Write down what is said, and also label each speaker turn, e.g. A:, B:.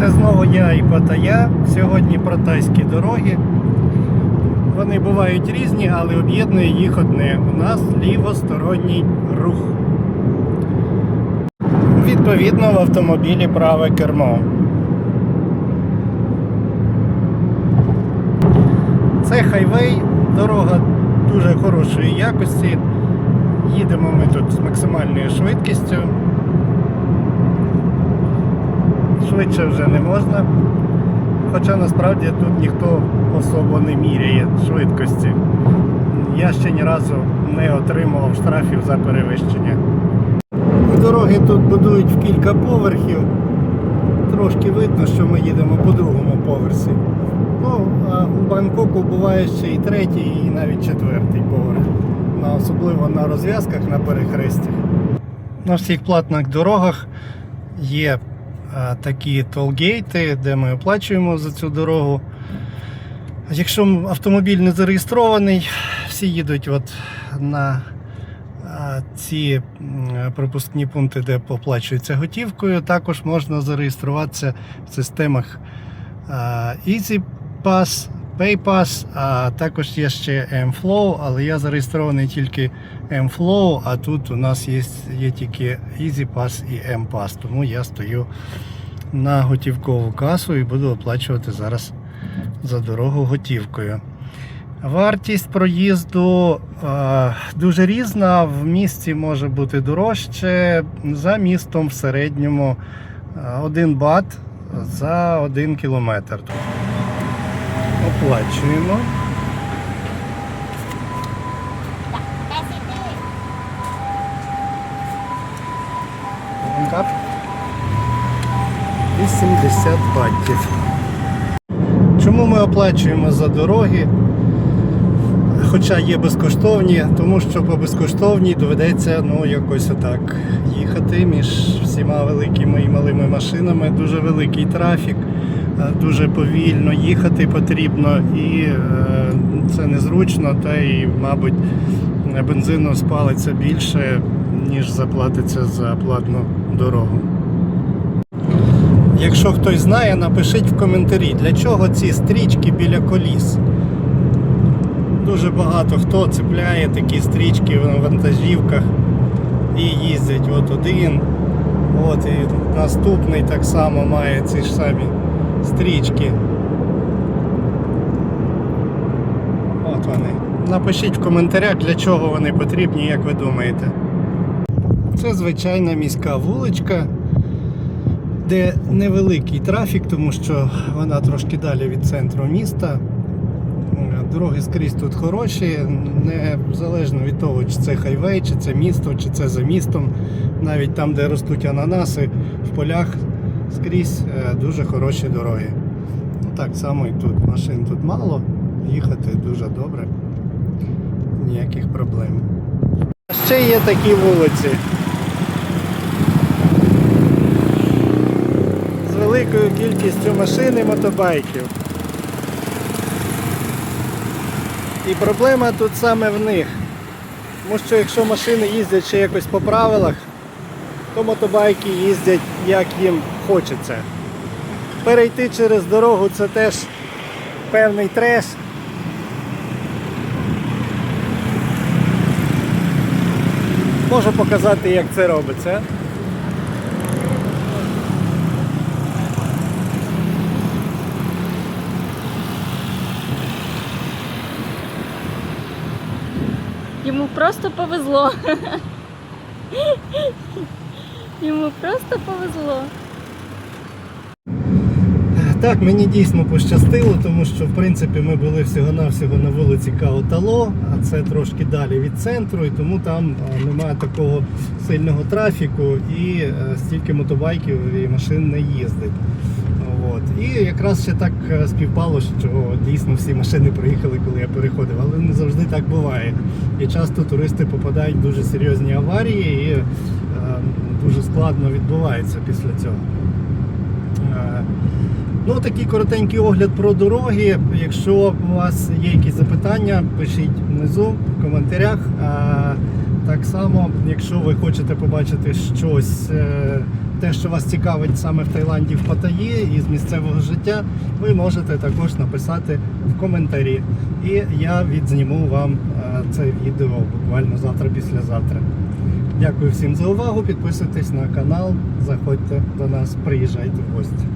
A: Це знову я і Паттайя. Сьогодні про тайські дороги. Вони бувають різні, але об'єднує їх одне. У нас лівосторонній рух. Відповідно, в автомобілі праве кермо. Це хайвей, дорога дуже хорошої якості. Їдемо ми тут з максимальною швидкістю. Швидше вже не можна. Хоча насправді тут ніхто особо не міряє швидкості. Я ще ні разу не отримував штрафів за перевищення. Дороги тут будують в кілька поверхів. Трошки видно, що ми їдемо по другому поверсі. Ну, а у Бангкоку буває ще і третій, і навіть четвертий поверх. На, особливо на розв'язках на перехрестях. На всіх платних дорогах є такі толгейти, де ми оплачуємо за цю дорогу. Якщо автомобіль не зареєстрований, всі їдуть от на ці пропускні пункти, де оплачується готівкою. Також можна зареєструватися в системах а, Easy Pass, PayPass, а також є ще M-Flow, але я зареєстрований тільки M-Flow, а тут у нас є, є тільки Easy Pass і M-Pass, тому я стою на готівкову касу і буду оплачувати зараз за дорогу готівкою. Вартість проїзду е, дуже різна. В місті може бути дорожче. За містом в середньому 1 бат за 1 кілометр. Оплачуємо. Так. 80 баттів. Чому ми оплачуємо за дороги? Хоча є безкоштовні, тому що по безкоштовній доведеться ну, якось отак їхати між всіма великими і малими машинами. Дуже великий трафік, дуже повільно їхати потрібно і е, це незручно, та і, мабуть, бензину спалиться більше, ніж заплатиться за платну дорогу. Якщо хтось знає, напишіть в коментарі, для чого ці стрічки біля коліс. Дуже багато хто цепляє такі стрічки на вантажівках і їздять от один. От і наступний так само має ці ж самі стрічки. От вони. Напишіть в коментарях, для чого вони потрібні, як ви думаєте. Це звичайна міська вуличка, де невеликий трафік, тому що вона трошки далі від центру міста. Дороги скрізь тут хороші, незалежно від того, чи це хайвей, чи це місто, чи це за містом. Навіть там, де ростуть ананаси, в полях скрізь е, дуже хороші дороги. Ну, Так само і тут. Машин тут мало, їхати дуже добре, ніяких проблем. А ще є такі вулиці. З великою кількістю машин і мотобайків. І проблема тут саме в них. Тому що якщо машини їздять ще якось по правилах, то мотобайки їздять як їм хочеться. Перейти через дорогу це теж певний треш. Можу показати, як це робиться.
B: Йому просто повезло. Йому просто повезло.
A: Так, мені дійсно пощастило, тому що в принципі ми були всього-навсього на вулиці Каотало, а це трошки далі від центру, і тому там немає такого сильного трафіку і е, стільки мотобайків і машин не їздить. От. І якраз ще так е, співпало, що дійсно всі машини проїхали, коли я переходив, але не завжди так буває. І часто туристи попадають в дуже серйозні аварії і е, дуже складно відбувається після цього. Е, ну, Такий коротенький огляд про дороги. Якщо у вас є якісь запитання, пишіть внизу в коментарях. Е, так само, якщо ви хочете побачити щось, е, те, що вас цікавить саме в Таїланді, в Паттайі і з місцевого життя, ви можете також написати в коментарі. І я відзніму вам це відео буквально завтра-післязавтра. Дякую всім за увагу. Підписуйтесь на канал, заходьте до нас, приїжджайте в гості.